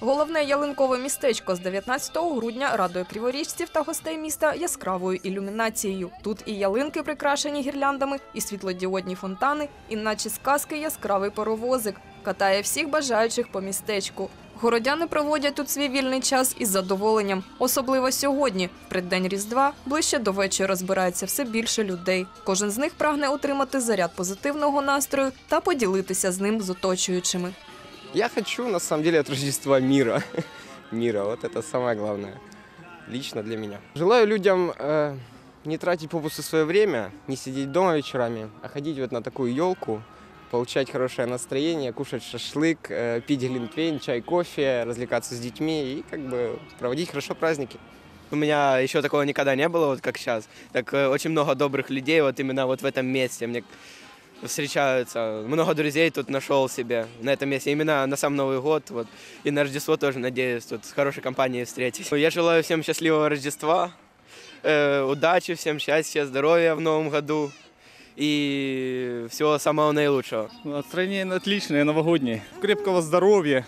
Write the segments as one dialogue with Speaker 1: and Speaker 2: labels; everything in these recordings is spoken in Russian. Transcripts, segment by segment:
Speaker 1: Головне ялинкове містечко з 19 грудня радує криворіжців та гостей міста яскравою ілюмінацією. Тут і ялинки прикрашені гірляндами, і світлодіодні фонтани, і наче сказки яскравий паровозик. Катає всіх бажаючих по містечку. Городяни проводять тут свій вільний час із задоволенням, особливо сьогодні. В преддень Різдва ближче до вечора збирається все більше людей. Кожен з них прагне отримати заряд позитивного настрою та поділитися з ним з оточуючими.
Speaker 2: Я хочу, на самом деле, от Рождества мира. мира, вот это самое главное. Лично для меня. Желаю людям э, не тратить попусту свое время, не сидеть дома вечерами, а ходить вот на такую елку, получать хорошее настроение, кушать шашлык, э, пить глинтвейн, чай, кофе, развлекаться с детьми и как бы проводить хорошо праздники.
Speaker 3: У меня еще такого никогда не было, вот как сейчас. Так э, очень много добрых людей вот именно вот в этом месте. Мне встречаются. Много друзей тут нашел себе на этом месте. Именно на сам Новый год. Вот. И на Рождество тоже надеюсь тут с хорошей компанией встретить. Я желаю всем счастливого Рождества, э, удачи, всем счастья, здоровья в новом году и всего самого наилучшего.
Speaker 4: Настроение отличное, новогоднее. Крепкого здоровья,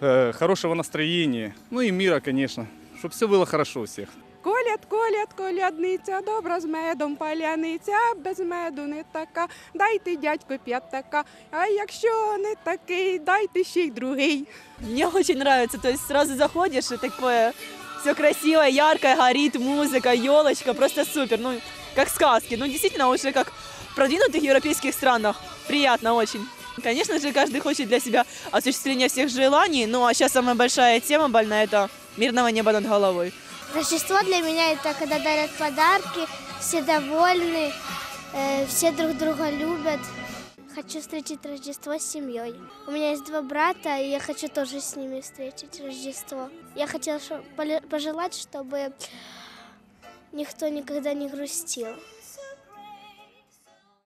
Speaker 4: э, хорошего настроения. Ну и мира, конечно. Чтобы все было хорошо у всех.
Speaker 5: Коляд, коляд, колядниця, добра з медом паляниця, без меду не така, дайте дядько п'ятака, а якщо не такий, дайте ще й другий.
Speaker 6: Мне очень нравится, то есть сразу заходишь и такое все красивое, яркое, горит музыка, елочка, просто супер, ну как сказки, ну действительно уже как в продвинутых европейских странах, приятно очень. Конечно же, каждый хочет для себя осуществления всех желаний, ну а сейчас самая большая тема больная – это мирного неба над головой.
Speaker 7: Рождество для меня это когда дарят подарки, все довольны, э, все друг друга любят. Хочу встретить Рождество с семьей. У меня есть два брата, и я хочу тоже с ними встретить Рождество. Я хотела пожелать, чтобы никто никогда не грустил.